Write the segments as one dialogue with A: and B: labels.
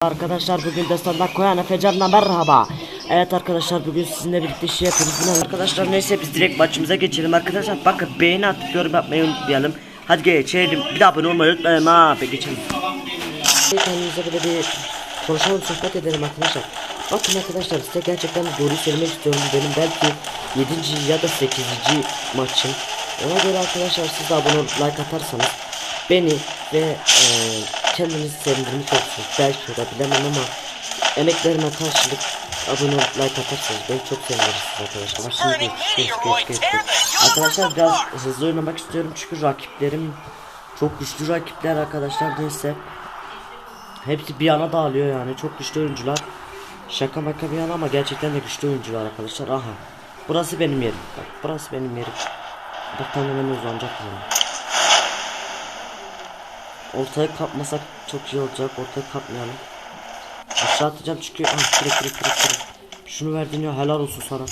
A: Arkadaşlar bugün de standart koyan Efecan'la merhaba. Evet arkadaşlar bugün sizinle birlikte şey yapıyoruz. Bunu arkadaşlar neyse biz direkt maçımıza geçelim arkadaşlar. Bakın beğeni atıp yorum yapmayı unutmayalım. Hadi geçelim. Bir daha abone olmayı unutmayın ha. Ve geçelim. Kendimize böyle bir konuşalım sohbet edelim arkadaşlar. Bakın arkadaşlar size gerçekten doğruyu söylemek istiyorum. Benim belki 7. ya da 8. maçım. Ona göre arkadaşlar siz de abone olup like atarsanız beni ve eee kendinizi sevindirmiş olursunuz. Belki o da bilemem ama emeklerime karşılık abone olup like atarsanız beni çok sevinirsiniz arkadaşlar. Bak şimdi geç, geç, geç, geç. Arkadaşlar biraz hızlı oynamak istiyorum çünkü rakiplerim çok güçlü rakipler arkadaşlar neyse. Hepsi bir yana dağılıyor yani çok güçlü oyuncular. Şaka maka bir yana ama gerçekten de güçlü oyuncular arkadaşlar. Aha. Burası benim yerim. Bak burası benim yerim. Bak hemen uzanacak yani. Ortaya kapmasak çok iyi olacak. Ortaya kapmayalım. Aşağı atacağım çünkü ah direkt direkt direkt direkt. Şunu verdiğin helal olsun sana.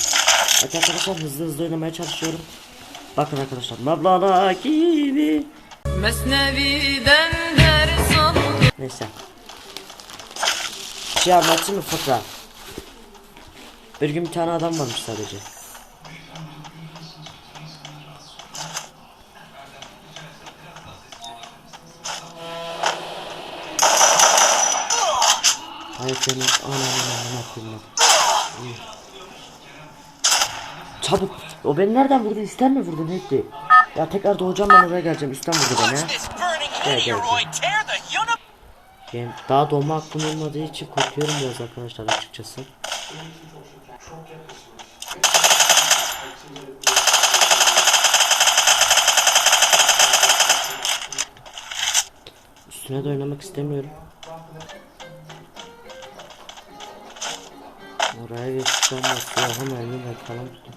A: Evet arkadaşlar hızlı hızlı oynamaya çalışıyorum. Bakın arkadaşlar. Mevlana gibi.
B: Mesnevi'den ders al
A: Neyse. Bir şey anlatayım mı fıkra? Bir gün bir tane adam varmış sadece. Hayır senin ananı ananı koyayım ben. İyi. Çabuk. O beni nereden vurdu? Üstten mi vurdu? Neydi? Ya tekrar doğacağım ben oraya geleceğim. Üstten vurdu beni.
C: the uni-
A: Yani daha doğma aklım olmadığı için korkuyorum biraz arkadaşlar açıkçası. Üstüne de oynamak istemiyorum. Oraya geçeceğim bak elimle falan tuttum.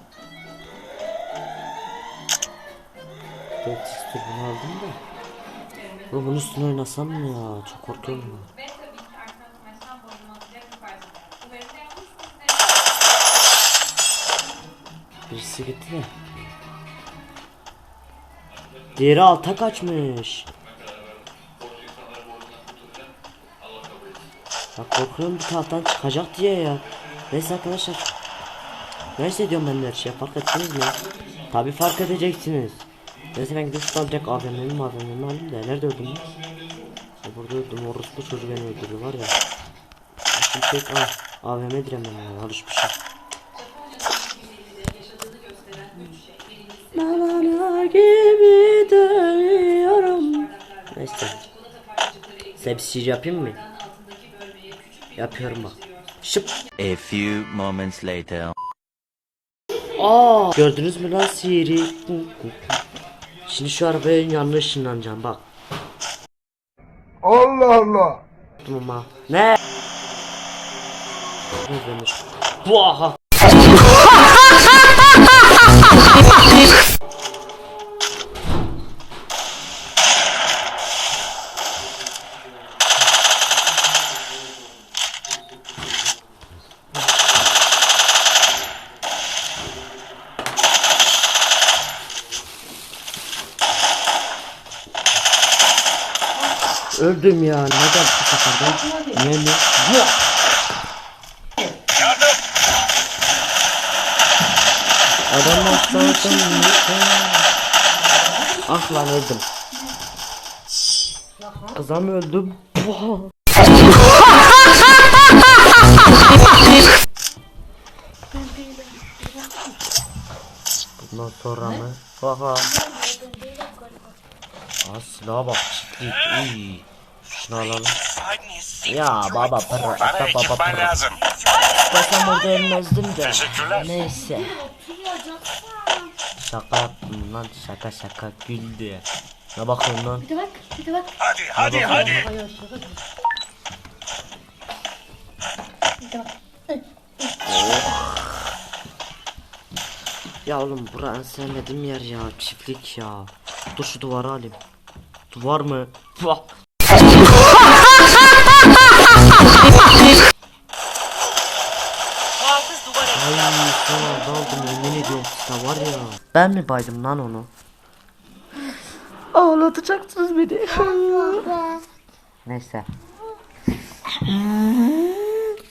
A: Dört x'tir bunu aldım da. Bu bunun üstüne oynasam mı ya? Çok korkuyorum ya. Birisi gitti de. Diğeri alta kaçmış. Ya korkuyorum bir taraftan çıkacak diye ya. Neyse arkadaşlar. Neyse diyorum ben her şeye fark ettiniz mi? Tabi fark edeceksiniz. Neyse ben gidip şu alacak AVM'mi AVM'mi alayım da nerede öldüm? Ya burada öldüm orospu çocuğu beni öldürdü var ya. Şimdi tek ah AVM diremem ya alışmışım. Nalana gibi dönüyorum. Neyse. Size şey yapayım mı? Yapıyorum bak. Şıp.
D: A few moments later.
A: Aa, gördünüz mü lan Siri? Şimdi şu arabaya yanına ışınlanacağım bak.
E: Allah Allah.
A: Ama ne? Ne demiş? Bu aha. Öldüm ya. Neden bu sefer ben? Ne mi? Ya. Adam hastalıktan Ah lan öldüm. Kızam öldüm. Bundan sonra mı? Haha. Aa silaha bak çiftlik. Uy. Şunu alalım. Ya baba
C: an
A: Ata baba
C: lazım.
A: Basam orada ölmezdim de.
C: Teşekkürler.
A: Neyse. Şaka yaptım lan şaka şaka güldü. Ne bakıyorsun lan?
F: Bir de bak, bir de bak.
C: Hadi hadi hadi.
F: Bir de bak.
A: Ya oğlum bura en sevmediğim yer ya çiftlik ya. Dur şu duvarı alayım. Mı? Var ya. Ben mi baydım lan onu? Ağlatacaksınız beni. Neyse.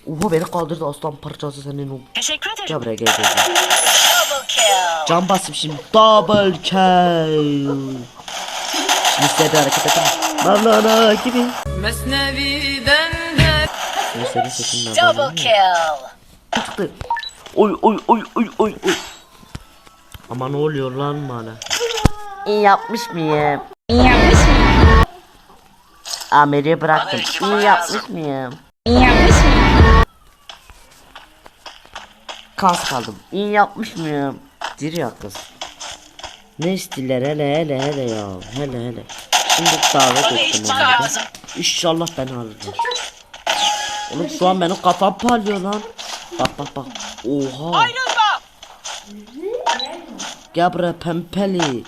A: Oha beni kaldırdı aslan parçası senin o.
C: Teşekkür ederim.
A: Gel buraya gel gel. gel.
C: Double kill.
A: Can basıp şimdi double kill. Listede hareket edin. Mevlana gibi.
B: Mesnevi'den der
A: Senin sesin
C: Double kill.
A: çıktı. Oy oy oy oy oy oy. Ama ne oluyor lan bana? İyi yapmış mıyım?
F: İyi yapmış mıyım?
A: Amiri bıraktım. İyi yapmış mıyım?
F: İyi yapmış mıyım?
A: Kas kaldım. İyi yapmış mıyım? Diriyor kız. Ne istiler hele hele hele ya. Hele hele. Şimdi davet ettim
C: lazım.
A: İnşallah beni alırlar. Oğlum şu an benim kafam parlıyor lan. Bak bak bak. Oha.
C: Ayrılma.
A: Gel buraya pempeli.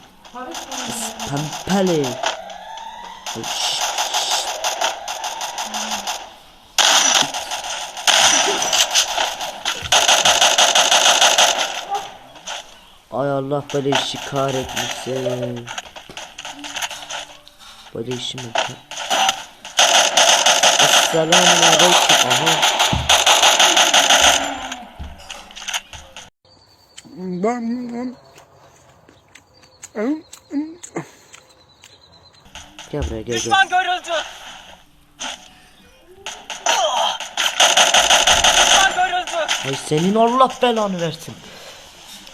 A: Pempeli. Şşş. Ay Allah işi kahretmesin. İşi mi? Esselamun aleyküm. Aha. Gel buraya gel gel.
C: Düşman görüldü. Düşman görüldü.
A: Ay senin Allah belanı versin.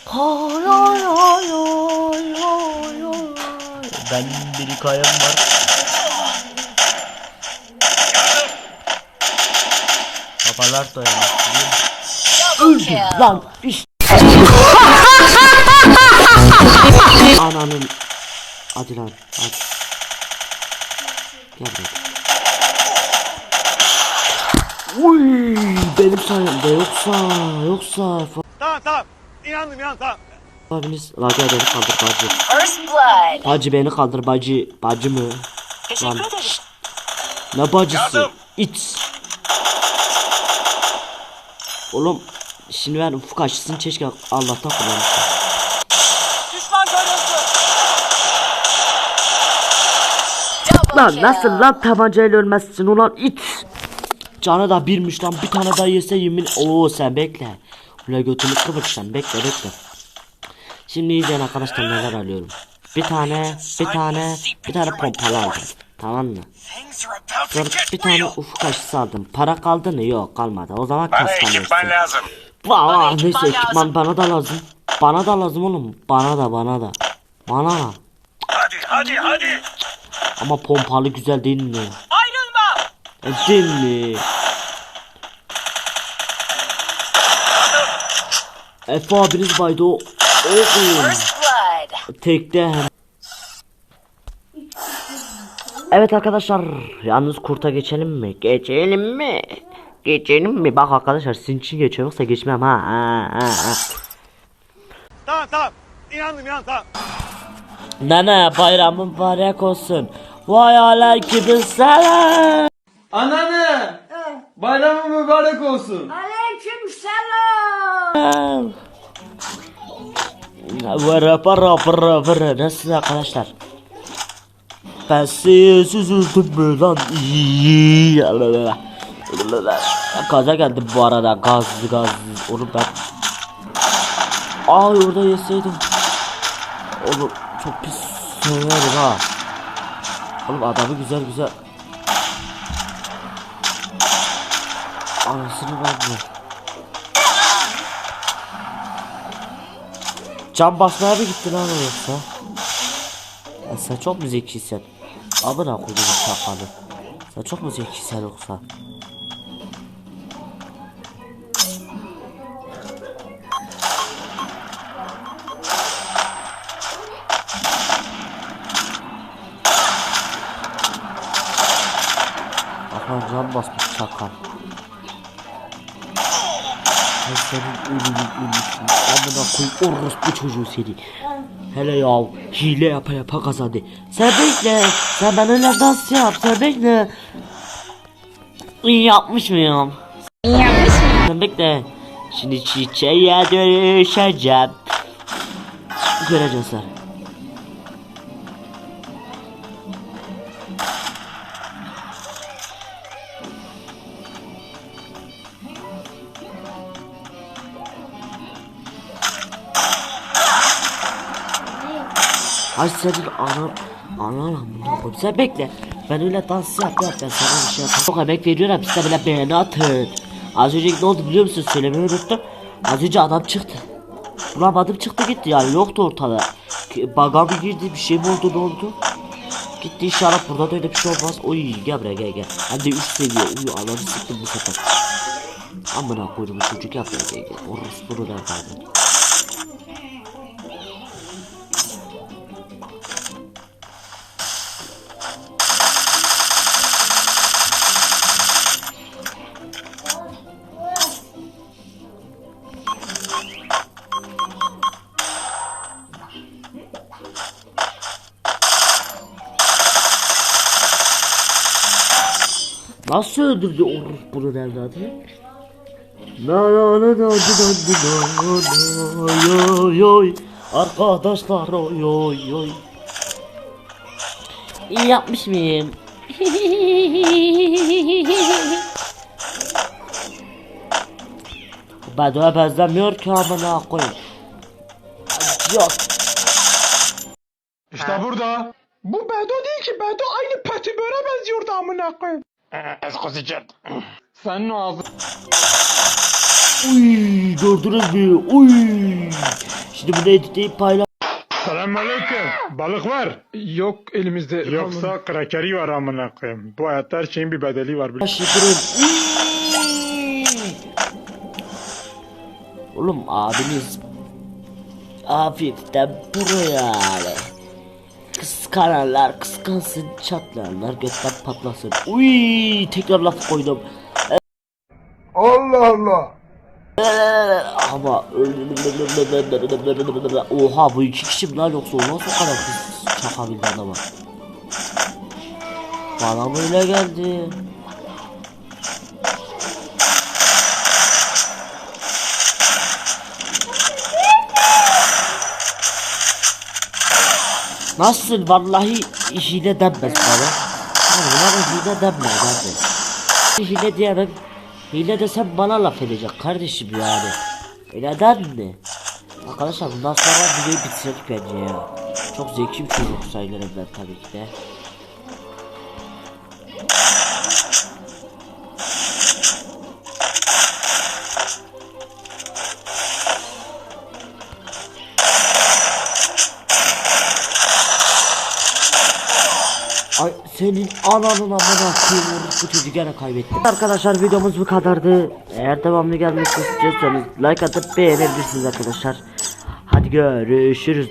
A: Hay hay hay hay hay hay. Ben bir hikayem var. Babalar dayanır.
C: Kill.
A: Lan iş. Ananın. Hadi lan hadi. Gel buraya. Uy, benim sayemde yoksa yoksa
C: Tamam tamam. İnandım inandım tamam.
A: abiniz gel beni kaldır bacı.
C: First blood.
A: Bacı beni kaldır bacı. Bacı mı?
C: Teşekkür
A: Lan.
C: ederim.
A: Ne bacısı?
C: Yardım.
A: İt. Oğlum şimdi ben ufuk açısını keşke Allah'tan kullanmışım.
C: Düşman görüldü. Double
A: Lan nasıl lan tabancayla ölmezsin ulan it. Canı da birmiş lan bir tane daha yese yemin. Oo sen bekle. Ula götünü kıvır sen bekle bekle. Şimdi izleyin arkadaşlar neler alıyorum. Bir tane, bir tane, bir tane pompalı aldım. Tamam mı? Sonra bir tane ufuk aşısı aldım. Para kaldı mı? Yok kalmadı. O zaman
C: Bana ekipman lazım.
A: Vaa
C: Bana
A: neyse
C: ekipman lazım.
A: bana da lazım. Bana da lazım oğlum. Bana da bana da. Bana.
C: Hadi hadi hadi.
A: Ama pompalı güzel değil mi?
C: Ayrılma.
A: E, değil mi? Efe abiniz baydı o. Tekte. Evet arkadaşlar yalnız kurta geçelim mi? Geçelim mi? Geçelim mi? Bak arkadaşlar sizin için geçiyorum yoksa geçmem ha. ha, ha, ha.
C: Tamam tamam. İnandım inandım tamam.
A: Nene bayramın mübarek olsun. Vay aleyküm selam.
E: Anneanne! Bayramın mübarek olsun.
A: Vara para para para nasıl arkadaşlar? Ben siz üzüldüm mü lan? Gaza geldim bu arada gaz gaz onu ben Ay orada yeseydim Oğlum çok pis severim ha Oğlum adamı güzel güzel Anasını ben Can basmaya mı gitti lan o yoksa? Ya sen çok mu zekisin? Amına koydum şakalı. Sen çok mu zekisin yoksa? Aha can basmış çakal. Ben senin ölümün ölmüşsün. Amına koyayım orospu çocuğu seni. Hele ya hile yapa yapa kazandı. Sen bekle. Sen benimle dans yap. Sen bekle. İyi yapmış mıyım?
F: İyi yapmış mıyım?
A: Sen bekle. Şimdi çiçeğe dönüşeceğim. Göreceğiz sen. Ay senin anam Anam bunu. Sen bekle. Ben öyle dans yap yap ben sana bir şey yapayım. Çok emek veriyorum size böyle beğeni atın. Az önce ne oldu biliyor musun? Söylemeyi unuttum. Az önce adam çıktı. Bulamadım çıktı gitti yani yoktu ortada. Baga mı girdi bir şey mi oldu ne oldu? Gitti inşallah burada da öyle bir şey olmaz. Oy gel buraya gel gel. Hem de 3 seviye. Uy ananı sıktım bu sefer. Amına koydum çocuk yapma gel gel. Orası bunu nereden? Nasıl öldürdü Orus bunun evladı? Na na na na na na na na yoy Arkadaşlar oy oy oy İyi yapmış mıyım? Bedo'ya benzemiyor ki amına koyayım. Yok.
G: İşte burada. Bu Bedo değil ki. Bedo aynı Petibör'e benziyordu amına koyayım. Senin o ağzın.
A: Uy gördünüz mü? Uy. Şimdi bunu editleyip paylaş.
G: Selamünaleyküm. Balık var. Yok elimizde. Yoksa krakeri var amına koyayım. Bu hayatta her şeyin bir bedeli var.
A: Şükürüm. Oğlum abiniz hafiften buraya. Kıskananlar kıskansın çatlayanlar gökten patlasın. Uy tekrar laf koydum.
G: Allah Allah.
A: Ama oha bu iki kişi mi lan yoksa o nasıl o kadar hız çakabildi adama. Bana böyle geldi. Nasıl vallahi hile denmez bana. Abi bana hile denmez abi. Hile diyemem. Hile desem bana laf edecek kardeşim yani. E neden mi? Arkadaşlar bundan sonra videoyu bitirdik bence ya. Çok zeki bir çocuk sayılırım ben tabii ki de. Ay senin ananın amına koyayım bu çocuğu gene kaybettim. Arkadaşlar videomuz bu kadardı. Eğer devamlı gelmesini istiyorsanız like atıp beğenebilirsiniz arkadaşlar. Hadi görüşürüz.